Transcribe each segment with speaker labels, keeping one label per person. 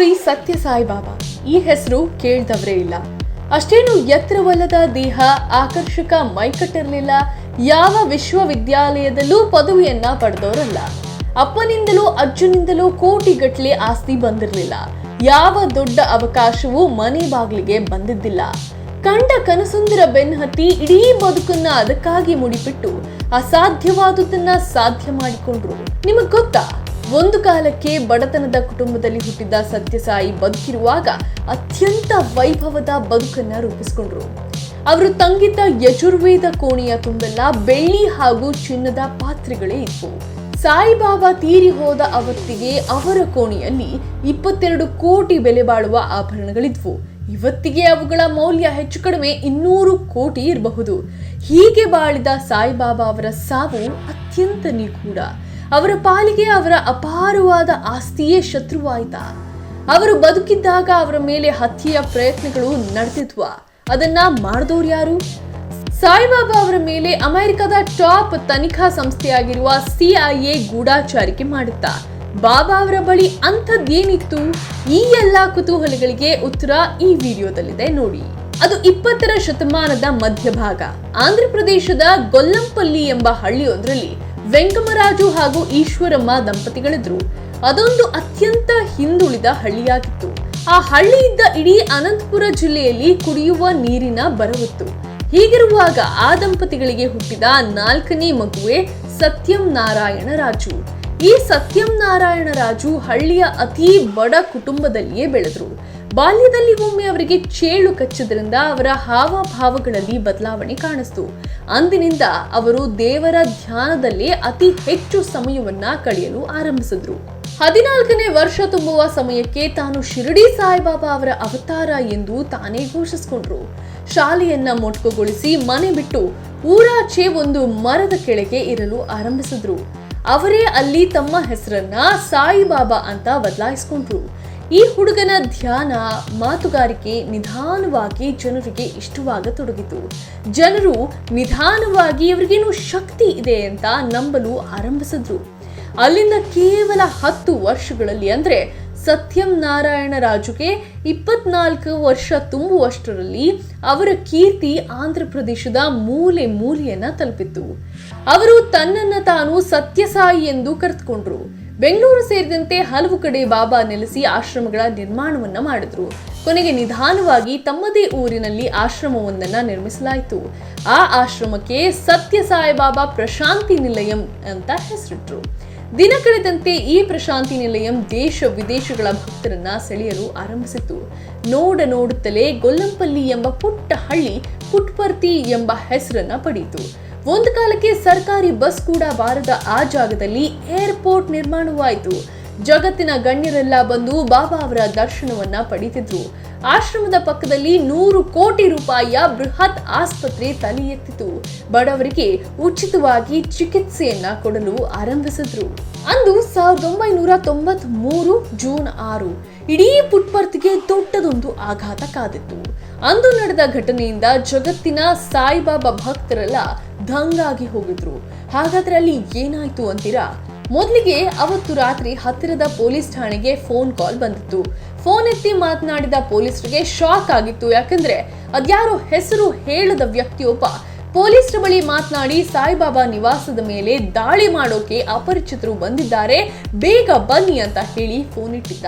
Speaker 1: ಶ್ರೀ ಸತ್ಯ ಸಾಯಿಬಾಬಾ. ಈ ಹೆಸರು ಕೇಳ್ದವ್ರೇ ಇಲ್ಲ. ಅಷ್ಟೇನು ಎತ್ತರವಲ್ಲದ ದೇಹ, ಆಕರ್ಷಕ ಮೈಕಟ್ಟಿರಲಿಲ್ಲ ಯಾವ ವಿಶ್ವವಿದ್ಯಾಲಯದಲ್ಲೂ ಪದವಿಯನ್ನ ಪಡೆದವರಲ್ಲ ಅಪ್ಪನಿಂದಲೂ ಅಜ್ಜನಿಂದಲೂ ಕೋಟಿಗಟ್ಟಲೆ ಆಸ್ತಿ ಬಂದಿರಲಿಲ್ಲ. ಯಾವ ದೊಡ್ಡ ಅವಕಾಶವೂ ಮನೆ ಬಾಗಿಲಿಗೆ ಬಂದಿದ್ದಿಲ್ಲ. ಕಂಡ ಕನಸುಂದರ ಬೆನ್ನಹತ್ತಿ ಇಡೀ ಬದುಕನ್ನ ಅದಕ್ಕಾಗಿ ಮುಡಿಪಿಟ್ಟು ಅಸಾಧ್ಯವಾದುದನ್ನ ಸಾಧ್ಯ ಮಾಡಿಕೊಂಡ್ರು. ನಿಮಗ್ ಗೊತ್ತಾ? ಒಂದು ಕಾಲಕ್ಕೆ ಬಡತನದ ಕುಟುಂಬದಲ್ಲಿ ಹುಟ್ಟಿದ್ದ ಸತ್ಯಸಾಯಿ ಬದುಕಿರುವಾಗ ಅತ್ಯಂತ ವೈಭವದ ಬದುಕನ್ನ ರೂಪಿಸಿಕೊಂಡ್ರು. ಅವರು ತಂಗಿದ್ದ ಯಜುರ್ವೇದ ಕೋಣೆಯ ತುಂಬೆಲ್ಲ ಬೆಳ್ಳಿ ಹಾಗೂ ಚಿನ್ನದ ಪಾತ್ರೆಗಳೇ ಇತ್ತು. ಸಾಯಿಬಾಬಾ ತೀರಿ ಹೋದ ಅವತ್ತಿಗೆ ಅವರ ಕೋಣೆಯಲ್ಲಿ ಇಪ್ಪತ್ತೆರಡು ಕೋಟಿ ಬೆಲೆ ಬಾಳುವ ಆಭರಣಗಳಿದ್ವು. ಇವತ್ತಿಗೆ ಅವುಗಳ ಮೌಲ್ಯ ಹೆಚ್ಚು ಕಡಿಮೆ ಇನ್ನೂರು ಕೋಟಿ ಇರಬಹುದು. ಹೀಗೆ ಬಾಳಿದ ಸಾಯಿಬಾಬಾ ಅವರ ಸಾವು ಅತ್ಯಂತ ನಿಗೂಢ. ಅವರ ಪಾಲಿಗೆ ಅವರ ಅಪಾರವಾದ ಆಸ್ತಿಯೇ ಶತ್ರುವಾಯಿತಾ. ಅವರು ಬದುಕಿದ್ದಾಗ ಅವರ ಮೇಲೆ ಹತ್ಯೆಯ ಪ್ರಯತ್ನಗಳು ನಡೆದಿದ್ವ. ಅದನ್ನ ಮಾಡಿದವ್ರು ಯಾರು? ಸಾಯಿಬಾಬಾ ಅವರ ಮೇಲೆ ಅಮೆರಿಕದ ಟಾಪ್ ತನಿಖಾ ಸಂಸ್ಥೆಯಾಗಿರುವ ಸಿಐಎ ಗೂಢಾಚಾರಿಕೆ ಮಾಡುತ್ತಾ ಬಾಬಾ ಅವರ ಬಳಿ ಅಂಥದ್ದೇನಿತ್ತು? ಈ ಎಲ್ಲಾ ಕುತೂಹಲಗಳಿಗೆ ಉತ್ತರ ಈ ವಿಡಿಯೋದಲ್ಲಿದೆ ನೋಡಿ. ಅದು ಇಪ್ಪತ್ತರ ಶತಮಾನದ ಮಧ್ಯಭಾಗ. ಆಂಧ್ರ ಪ್ರದೇಶದ ಗೊಲ್ಲಂಪಲ್ಲಿ ಎಂಬ ಹಳ್ಳಿಯೊಂದರಲ್ಲಿ ವೆಂಕಮರಾಜು ಹಾಗೂ ಈಶ್ವರಮ್ಮ ದಂಪತಿಗಳಿದ್ರು. ಅದೊಂದು ಅತ್ಯಂತ ಹಿಂದುಳಿದ ಹಳ್ಳಿಯಾಗಿತ್ತು. ಆ ಹಳ್ಳಿಯಿದ್ದ ಇಡೀ ಅನಂತಪುರ ಜಿಲ್ಲೆಯಲ್ಲಿ ಕುಡಿಯುವ ನೀರಿನ ಬರವಿತ್ತು. ಹೀಗಿರುವಾಗ ಆ ದಂಪತಿಗಳಿಗೆ ಹುಟ್ಟಿದ ನಾಲ್ಕನೇ ಮಗುವೆ ಸತ್ಯಂ ನಾರಾಯಣ ರಾಜು. ಈ ಸತ್ಯಂ ನಾರಾಯಣ ರಾಜು ಹಳ್ಳಿಯ ಅತಿ ಬಡ ಕುಟುಂಬದಲ್ಲಿಯೇ ಬೆಳೆದ್ರು. ಬಾಲ್ಯದಲ್ಲಿ ಒಮ್ಮೆ ಅವರಿಗೆ ಚೇಳು ಕಚ್ಚಿದ್ರಿಂದ ಅವರ ಹಾವಭಾವಗಳಲ್ಲಿ ಬದಲಾವಣೆ ಕಾಣಿಸ್ತು. ಅಂದಿನಿಂದ ಅವರು ದೇವರ ಧ್ಯಾನದಲ್ಲಿ ಅತಿ ಹೆಚ್ಚು ಸಮಯವನ್ನ ಕಳೆಯಲು ಆರಂಭಿಸಿದ್ರು. ಹದಿನಾಲ್ಕನೇ ವರ್ಷ ತುಂಬುವ ಸಮಯಕ್ಕೆ ತಾನು ಶಿರಡಿ ಸಾಯಿಬಾಬಾ ಅವರ ಅವತಾರ ಎಂದು ತಾನೇ ಘೋಷಿಸಿಕೊಂಡ್ರು. ಶಾಲೆಯನ್ನ ಮೊಟಕುಗೊಳಿಸಿ ಮನೆ ಬಿಟ್ಟು ಊರಾಚೆ ಒಂದು ಮರದ ಕೆಳಗೆ ಇರಲು ಆರಂಭಿಸಿದ್ರು. ಅವರೇ ಅಲ್ಲಿ ತಮ್ಮ ಹೆಸರನ್ನ ಸಾಯಿಬಾಬಾ ಅಂತ ಬದಲಾಯಿಸ್ಕೊಂಡ್ರು. ಈ ಹುಡುಗನ ಧ್ಯಾನ ಮಾತುಗಾರಿಕೆ ನಿಧಾನವಾಗಿ ಜನರಿಗೆ ಇಷ್ಟವಾಗತೊಡಗಿತು. ಜನರು ನಿಧಾನವಾಗಿ ಇವರಿಗೇನು ಶಕ್ತಿ ಇದೆ ಅಂತ ನಂಬಲು ಆರಂಭಿಸಿದ್ರು. ಅಲ್ಲಿಂದ ಕೇವಲ ಹತ್ತು ವರ್ಷಗಳಲ್ಲಿ ಅಂದ್ರೆ ಸತ್ಯಂ ನಾರಾಯಣ ರಾಜುಗೆ ಇಪ್ಪತ್ನಾಲ್ಕು ವರ್ಷ ತುಂಬುವಷ್ಟರಲ್ಲಿ ಅವರ ಕೀರ್ತಿ ಆಂಧ್ರ ಪ್ರದೇಶದ ಮೂಲೆ ಮೂಲೆಯನ್ನ ತಲುಪಿತ್ತು. ಅವರು ತನ್ನನ್ನು ತಾನು ಸತ್ಯಸಾಯಿ ಎಂದು ಕರೆದುಕೊಂಡ್ರು. ಬೆಂಗಳೂರು ಸೇರಿದಂತೆ ಹಲವು ಕಡೆ ಬಾಬಾ ನೆಲೆಸಿ ಆಶ್ರಮಗಳ ನಿರ್ಮಾಣವನ್ನ ಮಾಡಿದ್ರು. ಕೊನೆಗೆ ನಿಧಾನವಾಗಿ ತಮ್ಮದೇ ಊರಿನಲ್ಲಿ ಆಶ್ರಮವೊಂದನ್ನ ನಿರ್ಮಿಸಲಾಯಿತು. ಆ ಆಶ್ರಮಕ್ಕೆ ಸತ್ಯ ಸಾಯಿಬಾಬಾ ಪ್ರಶಾಂತಿ ನಿಲಯಂ ಅಂತ ಹೆಸರಿಟ್ರು. ದಿನ ಕಳೆದಂತೆ ಈ ಪ್ರಶಾಂತಿ ನಿಲಯಂ ದೇಶ ವಿದೇಶಗಳ ಭಕ್ತರನ್ನ ಸೆಳೆಯಲು ಆರಂಭಿಸಿತು ನೋಡ ನೋಡುತ್ತಲೇ ಗೊಲ್ಲಂಪಲ್ಲಿ ಎಂಬ ಪುಟ್ಟ ಹಳ್ಳಿ ಪುಟ್ಪರ್ತಿ ಎಂಬ ಹೆಸರನ್ನ ಪಡೆಯಿತು ಒಂದು ಕಾಲಕ್ಕೆ ಸರ್ಕಾರಿ ಬಸ್ ಕೂಡ ಬಾರದ ಆ ಜಾಗದಲ್ಲಿ ಏರ್ಪೋರ್ಟ್ ನಿರ್ಮಾಣವಾಯಿತು. ಜಗತ್ತಿನ ಗಣ್ಯರೆಲ್ಲ ಬಂದು ಬಾಬಾ ಅವರ ದರ್ಶನವನ್ನ ಪಡೀತಿದ್ರು. ಆಶ್ರಮದ ಪಕ್ಕದಲ್ಲಿ ನೂರು ಕೋಟಿ ರೂಪಾಯಿಯ ಬೃಹತ್ ಆಸ್ಪತ್ರೆ ತಲೆ ಎತ್ತಿತು ಬಡವರಿಗೆ ಉಚಿತವಾಗಿ ಚಿಕಿತ್ಸೆಯನ್ನ ಕೊಡಲು ಆರಂಭಿಸಿದ್ರು. ಅಂದು ಸಾವಿರದ ಒಂಬೈನೂರ ತೊಂಬತ್ ಮೂರು ಜೂನ್ ಆರು ಇಡೀ ಪುಟ್ಪರ್ತಿಗೆ ದೊಡ್ಡದೊಂದು ಆಘಾತ ಕಾದಿತ್ತು. ಅಂದು ನಡೆದ ಘಟನೆಯಿಂದ ಜಗತ್ತಿನ ಸಾಯಿಬಾಬಾ ಭಕ್ತರೆಲ್ಲ ದಂಗಾಗಿ ಹೋಗಿದ್ರು. ಹಾಗಾದ್ರೆ ಅಲ್ಲಿ ಏನಾಯ್ತು ಅಂತೀರಾ? ಮೊದಲಿಗೆ ಅವತ್ತು ರಾತ್ರಿ ಹತ್ತಿರದ ಪೊಲೀಸ್ ಠಾಣೆಗೆ ಫೋನ್ ಕಾಲ್ ಬಂದಿತ್ತು. ಫೋನ್ ಎತ್ತಿ ಮಾತನಾಡಿದ ಪೊಲೀಸರಿಗೆ ಶಾಕ್ ಆಗಿತ್ತು. ಯಾಕಂದ್ರೆ ಅದ್ಯಾರೋ ಹೆಸರು ಹೇಳದ ವ್ಯಕ್ತಿಯೊಬ್ಬ ಪೊಲೀಸರ ಬಳಿ ಮಾತನಾಡಿ ಸಾಯಿಬಾಬಾ ನಿವಾಸದ ಮೇಲೆ ದಾಳಿ ಮಾಡೋಕೆ ಅಪರಿಚಿತರು ಬಂದಿದ್ದಾರೆ. ಬೇಗ ಬನ್ನಿ ಅಂತ ಹೇಳಿ ಫೋನ್ ಇಟ್ಟಿದ್ದ.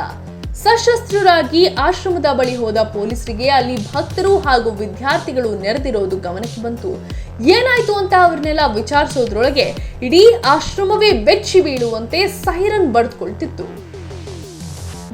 Speaker 1: ಸಶಸ್ತ್ರರಾಗಿ ಆಶ್ರಮದ ಬಳಿ ಹೋದ ಪೊಲೀಸರಿಗೆ ಅಲ್ಲಿ ಭಕ್ತರು ಹಾಗೂ ವಿದ್ಯಾರ್ಥಿಗಳು ನೆರೆದಿರೋದು ಗಮನಕ್ಕೆ ಬಂತು. ಏನಾಯ್ತು ಅಂತ ಅವ್ರನ್ನೆಲ್ಲ ವಿಚಾರಿಸೋದ್ರೊಳಗೆ ಇಡೀ ಆಶ್ರಮವೇ ಬೆಚ್ಚಿ ಬೀಳುವಂತೆ ಸೈರನ್ ಬಡ್ದುಕೊಳ್ತಿತ್ತು.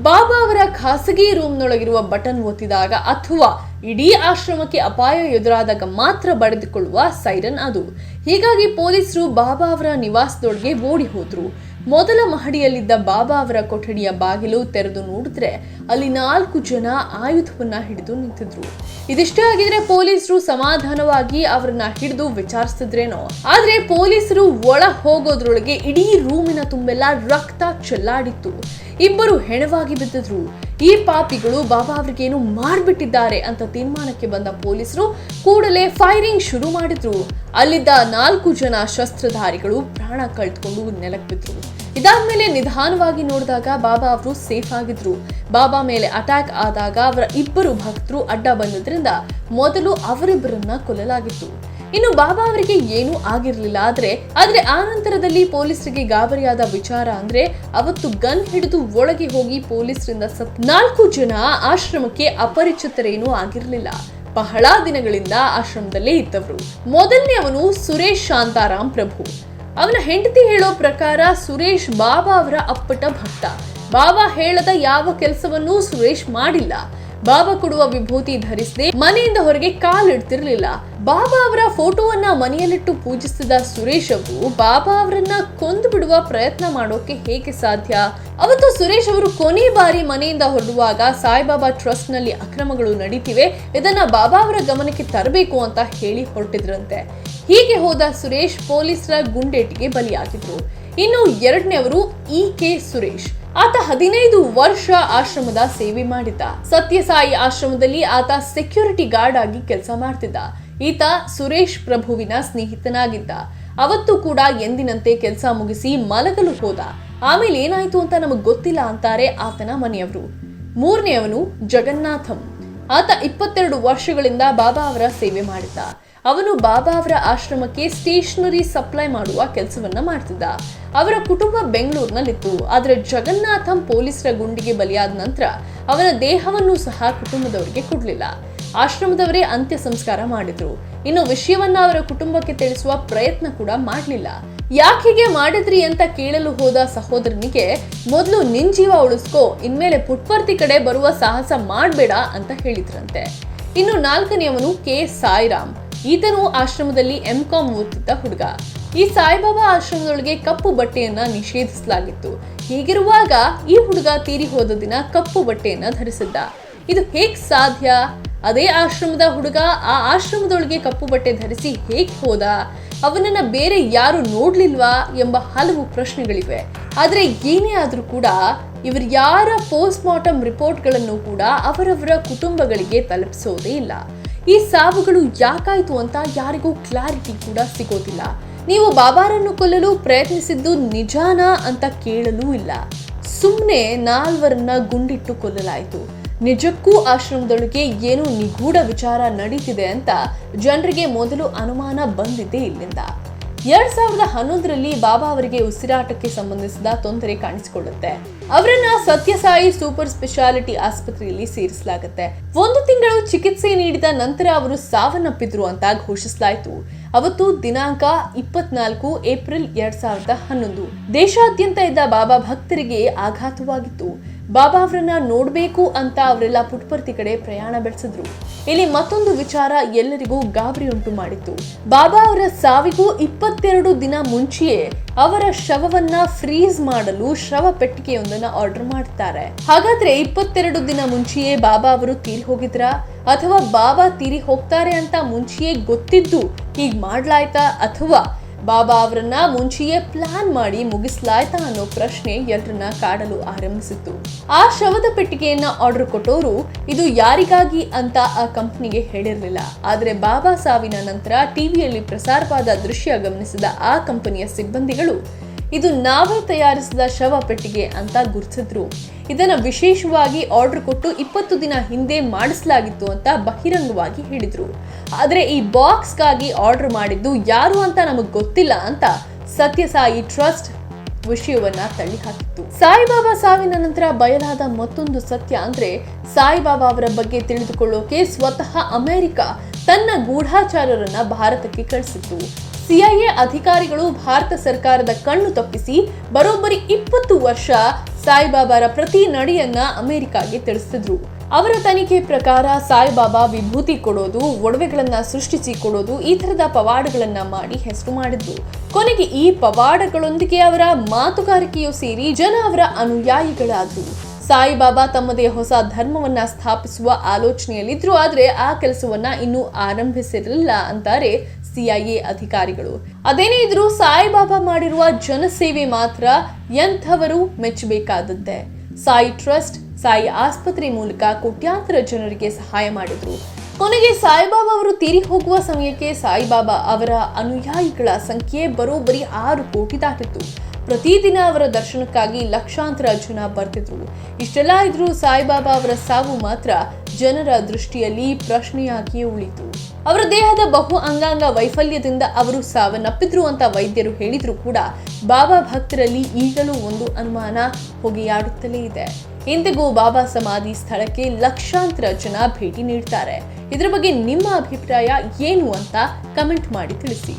Speaker 1: ಬಾಬಾ ಅವರ ಖಾಸಗಿ ರೂಮ್ನೊಳಗಿರುವ ಬಟನ್ ಒತ್ತಿದಾಗ ಅಥವಾ ಇಡೀ ಆಶ್ರಮಕ್ಕೆ ಅಪಾಯ ಎದುರಾದಾಗ ಮಾತ್ರ ಬಡಿದುಕೊಳ್ಳುವ ಸೈರನ್ ಅದು. ಹೀಗಾಗಿ ಪೊಲೀಸರು ಬಾಬಾ ಅವರ ನಿವಾಸದೊಳಗೆ ಓಡಿ ಹೋದ್ರು. ಮೊದಲ ಮಹಡಿಯಲ್ಲಿದ್ದ ಬಾಬಾ ಅವರ ಕೊಠಡಿಯ ಬಾಗಿಲು ತೆರೆದು ನೋಡಿದ್ರೆ ಅಲ್ಲಿ ನಾಲ್ಕು ಜನ ಆಯುಧವನ್ನ ಹಿಡಿದು ನಿಂತಿದ್ರು. ಇದಿಷ್ಟೇ ಆಗಿದ್ರೆ ಪೊಲೀಸರು ಸಮಾಧಾನವಾಗಿ ಅವರನ್ನ ಹಿಡಿದು ವಿಚಾರಿಸ್ತಿದ್ರೇನೋ? ಆದ್ರೆ ಪೊಲೀಸರು ಒಳ ಹೋಗೋದ್ರೊಳಗೆ ಇಡೀ ರೂಮಿನ ತುಂಬೆಲ್ಲ ರಕ್ತ ಚೆಲ್ಲಾಡಿತ್ತು. ಇಬ್ಬರು ಹೆಣವಾಗಿ ಬಿದ್ದಿದ್ರು. ಈ ಪಾಪಿಗಳು ಬಾಬಾ ಅವ್ರಿಗೇನು ಮಾಡ್ಬಿಟ್ಟಿದ್ದಾರೆ ಅಂತ ತೀರ್ಮಾನಕ್ಕೆ ಬಂದ ಪೊಲೀಸರು ಕೂಡಲೇ ಫೈರಿಂಗ್ ಶುರು ಮಾಡಿದ್ರು. ಅಲ್ಲಿದ್ದ ನಾಲ್ಕು ಜನ ಶಸ್ತ್ರಧಾರಿಗಳು ಪ್ರಾಣ ಕಳೆದುಕೊಂಡು ನೆಲಕ್ಕೆ ಬಿದ್ರು. ಇದಾದ್ಮೇಲೆ ನಿಧಾನವಾಗಿ ನೋಡಿದಾಗ ಬಾಬಾ ಅವರು ಸೇಫ್ ಆಗಿದ್ರು. ಬಾಬಾ ಮೇಲೆ ಅಟ್ಯಾಕ್ ಆದಾಗ ಅವರ ಇಬ್ಬರು ಭಕ್ತರು ಅಡ್ಡ ಬಂದಿದ್ರಿಂದ ಮೊದಲು ಅವರಿಬ್ಬರನ್ನ ಕೊಲ್ಲಲಾಗಿತ್ತು. ಇನ್ನು ಬಾಬಾ ಅವರಿಗೆ ಏನೂ ಆಗಿರ್ಲಿಲ್ಲ ಆದ್ರೆ ಆದ್ರೆ ಆ ನಂತರದಲ್ಲಿ ಪೊಲೀಸರಿಗೆ ಗಾಬರಿಯಾದ ವಿಚಾರ ಅಂದ್ರೆ ಅವತ್ತು ಗನ್ ಹಿಡಿದು ಒಳಗೆ ಹೋಗಿ ಪೊಲೀಸರಿಂದ ಸತ್ ನಾಲ್ಕು ಜನ ಆಶ್ರಮಕ್ಕೆ ಅಪರಿಚಿತರೇನೂ ಆಗಿರ್ಲಿಲ್ಲ. ಬಹಳ ದಿನಗಳಿಂದ ಆಶ್ರಮದಲ್ಲೇ ಇದ್ದವರು. ಮೊದಲನೇ ಅವನು ಸುರೇಶ್ ಶಾಂತಾರಾಮ್ ಪ್ರಭು. ಅವನ ಹೆಂಡತಿ ಹೇಳೋ ಪ್ರಕಾರ ಸುರೇಶ್ ಬಾಬಾ ಅವರ ಅಪ್ಪಟ ಭಕ್ತ. ಬಾಬಾ ಹೇಳದ ಯಾವ ಕೆಲಸವನ್ನೂ ಸುರೇಶ್ ಮಾಡಿಲ್ಲ. ಬಾಬಾ ಕೊಡುವ ವಿಭೂತಿ ಧರಿಸದೆ ಮನೆಯಿಂದ ಹೊರಗೆ ಕಾಲಿಡ್ತಿರ್ಲಿಲ್ಲ ಬಾಬಾ ಅವರ ಫೋಟೋವನ್ನ ಮನೆಯಲ್ಲಿಟ್ಟು ಪೂಜಿಸಿದ ಸುರೇಶ್ ಅವರು ಬಾಬಾ ಅವರನ್ನ ಕೊಂದು ಬಿಡುವ ಪ್ರಯತ್ನ ಮಾಡೋಕೆ ಹೇಗೆ ಸಾಧ್ಯ? ಅವತ್ತು ಸುರೇಶ್ ಅವರು ಕೊನೆ ಬಾರಿ ಮನೆಯಿಂದ ಹೊರಡುವಾಗ ಸಾಯಿಬಾಬಾ ಟ್ರಸ್ಟ್ನಲ್ಲಿ ಅಕ್ರಮಗಳು ನಡೀತಿವೆ. ಇದನ್ನ ಬಾಬಾ ಅವರ ಗಮನಕ್ಕೆ ತರಬೇಕು ಅಂತ ಹೇಳಿ ಹೊರಟಿದ್ರಂತೆ. ಹೀಗೆ ಹೋದ ಸುರೇಶ್ ಪೊಲೀಸರ ಗುಂಡೇಟಿಗೆ ಬಲಿಯಾಗಿದ್ರು. ಇನ್ನು ಎರಡನೇವರು ಇ ಕೆ ಸುರೇಶ್. ಆತ ಹದಿನೈದು ವರ್ಷ ಆಶ್ರಮದ ಸೇವೆ ಮಾಡಿದ್ದ. ಸತ್ಯಸಾಯಿ ಆಶ್ರಮದಲ್ಲಿ ಆತ ಸೆಕ್ಯೂರಿಟಿ ಗಾರ್ಡ್ ಆಗಿ ಕೆಲಸ ಮಾಡ್ತಿದ್ದ. ಈತ ಸುರೇಶ್ ಪ್ರಭುವಿನ ಸ್ನೇಹಿತನಾಗಿದ್ದ. ಅವತ್ತು ಕೂಡ ಎಂದಿನಂತೆ ಕೆಲಸ ಮುಗಿಸಿ ಮಲಗಲು ಹೋದ. ಆಮೇಲೆ ಏನಾಯ್ತು ಅಂತ ನಮಗ್ ಗೊತ್ತಿಲ್ಲ ಅಂತಾರೆ ಆತನ ಮನೆಯವರು. ಮೂರನೆಯವನು ಜಗನ್ನಾಥಂ. ಆತ ಇಪ್ಪತ್ತೆರಡು ವರ್ಷಗಳಿಂದ ಬಾಬಾ ಅವರ ಸೇವೆ ಮಾಡಿದ್ದ. ಅವನು ಬಾಬಾ ಅವರ ಆಶ್ರಮಕ್ಕೆ ಸ್ಟೇಷನರಿ ಸಪ್ಲೈ ಮಾಡುವ ಕೆಲಸವನ್ನ ಮಾಡ್ತಿದ್ದ. ಅವರ ಕುಟುಂಬ ಬೆಂಗಳೂರಿನಲ್ಲಿತ್ತು. ಆದ್ರೆ ಜಗನ್ನಾಥಂ ಪೊಲೀಸರ ಗುಂಡಿಗೆ ಬಲಿಯಾದ ನಂತರ ಅವನ ದೇಹವನ್ನು ಸಹ ಕುಟುಂಬದವರಿಗೆ ಕೊಡ್ಲಿಲ್ಲ. ಆಶ್ರಮದವರೇ ಅಂತ್ಯ ಸಂಸ್ಕಾರ ಮಾಡಿದ್ರು. ಇನ್ನು ವಿಷಯವನ್ನ ಅವರ ಕುಟುಂಬಕ್ಕೆ ತಿಳಿಸುವ ಪ್ರಯತ್ನ ಕೂಡ ಮಾಡಲಿಲ್ಲ. ಯಾಕೆ ಹೀಗೆ ಮಾಡಿದ್ರಿ ಅಂತ ಕೇಳಲು ಹೋದ ಸಹೋದರನಿಗೆ, ಮೊದಲು ನಿನ್ ಜೀವ ಉಳಿಸ್ಕೋ, ಇನ್ಮೇಲೆ ಪುಟ್ಪರ್ತಿ ಕಡೆ ಬರುವ ಸಾಹಸ ಮಾಡಬೇಡ ಅಂತ ಹೇಳಿದ್ರಂತೆ. ಇನ್ನು ನಾಲ್ಕನೆಯವನು ಕೆ. ಸಾಯಿರಾಮ್. ಈತನು ಆಶ್ರಮದಲ್ಲಿ ಎಂ ಕಾಮ್ ಓದುತ್ತಿದ್ದ ಹುಡುಗ. ಈ ಸಾಯಿಬಾಬಾ ಆಶ್ರಮದೊಳಗೆ ಕಪ್ಪು ಬಟ್ಟೆಯನ್ನ ನಿಷೇಧಿಸಲಾಗಿತ್ತು. ಹೀಗಿರುವಾಗ ಈ ಹುಡುಗ ತೀರಿ ಹೋದ ದಿನ ಕಪ್ಪು ಬಟ್ಟೆಯನ್ನ ಧರಿಸಿದ್ದ. ಇದು ಹೇಗ್ ಸಾಧ್ಯ? ಅದೇ ಆಶ್ರಮದ ಹುಡುಗ ಆ ಆಶ್ರಮದೊಳಗೆ ಕಪ್ಪು ಬಟ್ಟೆ ಧರಿಸಿ ಹೇಗೆ ಹೋದ? ಅವನನ್ನ ಬೇರೆ ಯಾರು ನೋಡ್ಲಿಲ್ವಾ ಎಂಬ ಹಲವು ಪ್ರಶ್ನೆಗಳಿವೆ. ಆದ್ರೆ ಏನೇ ಆದರೂ ಕೂಡ ಇವರು ಯಾರ ಪೋಸ್ಟ್ ಮಾರ್ಟಮ್ ರಿಪೋರ್ಟ್ಗಳನ್ನು ಕೂಡ ಅವರವರ ಕುಟುಂಬಗಳಿಗೆ ತಲುಪಿಸೋದೇ ಇಲ್ಲ. ಈ ಸಾವುಗಳು ಯಾಕಾಯಿತು ಅಂತ ಯಾರಿಗೂ ಕ್ಲಾರಿಟಿ ಕೂಡ ಸಿಗೋದಿಲ್ಲ. ನೀವು ಬಾಬಾರನ್ನು ಕೊಲ್ಲಲು ಪ್ರಯತ್ನಿಸಿದ್ದು ನಿಜಾನಾ ಅಂತ ಕೇಳಲೂ ಇಲ್ಲ. ಸುಮ್ಮನೆ ನಾಲ್ವರನ್ನ ಗುಂಡಿಟ್ಟು ಕೊಲ್ಲಲಾಯಿತು. ನಿಜಕ್ಕೂ ಆಶ್ರಮದೊಳಗೆ ಏನೋ ನಿಗೂಢ ವಿಚಾರ ನಡೀತಿದೆ ಅಂತ ಜನರಿಗೆ ಮೊದಲು ಅನುಮಾನ ಬಂದಿದೆ ಇಲ್ಲಿಂದ. ಎರಡ್ ಸಾವಿರದ ಹನ್ನೊಂದರಲ್ಲಿ ಬಾಬಾ ಅವರಿಗೆ ಉಸಿರಾಟಕ್ಕೆ ಸಂಬಂಧಿಸಿದ ತೊಂದರೆ ಕಾಣಿಸಿಕೊಳ್ಳುತ್ತೆ. ಅವರನ್ನ ಸತ್ಯಸಾಯಿ ಸೂಪರ್ ಸ್ಪೆಷಾಲಿಟಿ ಆಸ್ಪತ್ರೆಯಲ್ಲಿ ಸೇರಿಸಲಾಗುತ್ತೆ. ಒಂದು ತಿಂಗಳು ಚಿಕಿತ್ಸೆ ನೀಡಿದ ನಂತರ ಅವರು ಸಾವನ್ನಪ್ಪಿದ್ರು ಅಂತ ಘೋಷಿಸಲಾಯಿತು. ಅವತ್ತು ದಿನಾಂಕ ಇಪ್ಪತ್ನಾಲ್ಕು ಏಪ್ರಿಲ್ ಎರಡ್ ಸಾವಿರದ ಹನ್ನೊಂದು. ದೇಶಾದ್ಯಂತ ಇದ್ದ ಬಾಬಾ ಭಕ್ತರಿಗೆ ಆಘಾತವಾಗಿತ್ತು. ಬಾಬಾ ಅವರನ್ನ ನೋಡಬೇಕು ಅಂತ ಅವರೆಲ್ಲ ಪುಟ್ಪರ್ತಿ ಕಡೆ ಪ್ರಯಾಣ ಬೆಳೆಸಿದ್ರು. ಇಲ್ಲಿ ಮತ್ತೊಂದು ವಿಚಾರ ಎಲ್ಲರಿಗೂ ಗಾಬರಿ ಉಂಟು ಮಾಡಿತ್ತು. ಬಾಬಾ ಅವರ ಸಾವಿಗೂ ಇಪ್ಪತ್ತೆರಡು ದಿನ ಮುಂಚೆಯೇ ಅವರ ಶವವನ್ನ ಫ್ರೀಸ್ ಮಾಡಲು ಶವ ಪೆಟ್ಟಿಗೆಯೊಂದನ್ನ ಆರ್ಡರ್ ಮಾಡ್ತಾರೆ. ಹಾಗಾದ್ರೆ ಇಪ್ಪತ್ತೆರಡು ದಿನ ಮುಂಚೆಯೇ ಬಾಬಾ ಅವರು ತೀರಿ ಹೋಗಿದ್ರ? ಅಥವಾ ಬಾಬಾ ತೀರಿ ಹೋಗ್ತಾರೆ ಅಂತ ಮುಂಚೆಯೇ ಗೊತ್ತಿದ್ದು ಹೀಗ್ ಮಾಡ್ಲಾಯ್ತಾ? ಅಥವಾ ಬಾಬಾ ಅವರನ್ನ ಮುಂಚೆಯೇ ಪ್ಲಾನ್ ಮಾಡಿ ಮುಗಿಸ್ಲಾಯ್ತಾ ಅನ್ನೋ ಪ್ರಶ್ನೆ ಎಲ್ಲರನ್ನ ಕಾಡಲು ಆರಂಭಿಸಿತ್ತು. ಆ ಶವದ ಪೆಟ್ಟಿಗೆಯನ್ನ ಆರ್ಡರ್ ಕೊಟ್ಟವರು ಇದು ಯಾರಿಗಾಗಿ ಅಂತ ಆ ಕಂಪ್ನಿಗೆ ಹೇಳಿರಲಿಲ್ಲ. ಆದ್ರೆ ಬಾಬಾ ಸಾವಿನ ನಂತರ ಟಿವಿಯಲ್ಲಿ ಪ್ರಸಾರವಾದ ದೃಶ್ಯ ಗಮನಿಸಿದ ಆ ಕಂಪನಿಯ ಸಿಬ್ಬಂದಿಗಳು ಇದು ನಾವೇ ತಯಾರಿಸಿದ ಶವ ಪೆಟ್ಟಿಗೆ ಅಂತ ಗುರುತಿಸಿದ್ರು ಇದನ್ನು ವಿಶೇಷವಾಗಿ ಆರ್ಡರ್ ಕೊಟ್ಟು ಇಪ್ಪತ್ತು ದಿನ ಹಿಂದೆ ಮಾಡಿಸಲಾಗಿತ್ತು ಅಂತ ಬಹಿರಂಗವಾಗಿ ಹೇಳಿದರು. ಆದರೆ ಈ ಬಾಕ್ಸ್ಗಾಗಿ ಆರ್ಡರ್ ಮಾಡಿದ್ದು ಯಾರು ಅಂತ ನಮಗೆ ಗೊತ್ತಿಲ್ಲ ಅಂತ ಸತ್ಯಸಾಯಿ ಟ್ರಸ್ಟ್ ವಿಷಯವನ್ನ ತಳ್ಳಿ ಹಾಕಿತ್ತು ಸಾಯಿಬಾಬಾ ಸಾವಿನ ನಂತರ ಬಯಲಾದ ಮತ್ತೊಂದು ಸತ್ಯ ಅಂದ್ರೆ ಸಾಯಿಬಾಬಾ ಅವರ ಬಗ್ಗೆ ತಿಳಿದುಕೊಳ್ಳೋಕೆ ಸ್ವತಃ ಅಮೆರಿಕ ತನ್ನ ಗೂಢಾಚಾರರನ್ನ ಭಾರತಕ್ಕೆ ಕಳಿಸಿತ್ತು. ಸಿಐಎ ಅಧಿಕಾರಿಗಳು ಭಾರತ ಸರ್ಕಾರದ ಕಣ್ಣು ತಪ್ಪಿಸಿ ಬರೋಬ್ಬರಿ ಇಪ್ಪತ್ತು ವರ್ಷ ಸಾಯಿಬಾಬಾರ ಪ್ರತಿ ನಡೆಯನ್ನ ಅಮೆರಿಕಾಗೆ ತಿಳಿಸಿದ್ರು. ಅವರ ತನಿಖೆ ಪ್ರಕಾರ ಸಾಯಿಬಾಬಾ ವಿಭೂತಿ ಕೊಡೋದು, ಒಡವೆಗಳನ್ನ ಸೃಷ್ಟಿಸಿ ಕೊಡೋದು, ಈ ತರದ ಪವಾಡಗಳನ್ನ ಮಾಡಿ ಹೆಸರು ಮಾಡಿದ್ರು. ಕೊನೆಗೆ ಈ ಪವಾಡಗಳೊಂದಿಗೆ ಅವರ ಮಾತುಗಾರಿಕೆಯು ಸೇರಿ ಜನ ಅವರ ಅನುಯಾಯಿಗಳಾದ್ರು. ಸಾಯಿಬಾಬಾ ತಮ್ಮದೇ ಹೊಸ ಧರ್ಮವನ್ನ ಸ್ಥಾಪಿಸುವ ಆಲೋಚನೆಯಲ್ಲಿದ್ರು, ಆದ್ರೆ ಆ ಕೆಲಸವನ್ನ ಇನ್ನೂ ಆರಂಭಿಸಿರಲಿಲ್ಲ ಅಂತಾರೆ ಸಿಐಎ ಅಧಿಕಾರಿಗಳು. ಅದೇನೇ ಇದ್ರೂ ಸಾಯಿಬಾಬಾ ಮಾಡಿರುವ ಜನಸೇವೆ ಮಾತ್ರ ಎಂಥವರು ಮೆಚ್ಚಬೇಕಾದದ್ದೆ. ಸಾಯಿ ಟ್ರಸ್ಟ್, ಸಾಯಿ ಆಸ್ಪತ್ರೆ ಮೂಲಕ ಕೋಟ್ಯಾಂತರ ಜನರಿಗೆ ಸಹಾಯ ಮಾಡಿದ್ರು. ಕೊನೆಗೆ ಸಾಯಿಬಾಬಾ ಅವರು ತೀರಿ ಹೋಗುವ ಸಮಯಕ್ಕೆ ಸಾಯಿಬಾಬಾ ಅವರ ಅನುಯಾಯಿಗಳ ಸಂಖ್ಯೆ ಬರೋಬ್ಬರಿ ಆರು ಕೋಟಿ ದಾಟಿತ್ತು. ಪ್ರತಿದಿನ ಅವರ ದರ್ಶನಕ್ಕಾಗಿ ಲಕ್ಷಾಂತರ ಜನ ಬರ್ತಿದ್ರು. ಇಷ್ಟೆಲ್ಲ ಇದ್ರೂ ಸಾಯಿಬಾಬಾ ಅವರ ಸಾವು ಮಾತ್ರ ಜನರ ದೃಷ್ಟಿಯಲ್ಲಿ ಪ್ರಶ್ನೆಯಾಗಿಯೇ ಉಳಿತು. ಅವರ ದೇಹದ ಬಹು ಅಂಗಾಂಗ ವೈಫಲ್ಯದಿಂದ ಅವರು ಸಾವನ್ನಪ್ಪಿದ್ರು ಅಂತ ವೈದ್ಯರು ಹೇಳಿದ್ರು ಕೂಡ ಬಾಬಾ ಭಕ್ತರಲ್ಲಿ ಈಗಲೂ ಒಂದು ಅನುಮಾನ ಹೊಗೆಯಾಡುತ್ತಲೇ ಇದೆ. ಇಂದಿಗೂ ಬಾಬಾ ಸಮಾಧಿ ಸ್ಥಳಕ್ಕೆ ಲಕ್ಷಾಂತರ ಜನ ಭೇಟಿ ನೀಡ್ತಾರೆ. ಇದರ ಬಗ್ಗೆ ನಿಮ್ಮ ಅಭಿಪ್ರಾಯ ಏನು ಅಂತ ಕಮೆಂಟ್ ಮಾಡಿ ತಿಳಿಸಿ.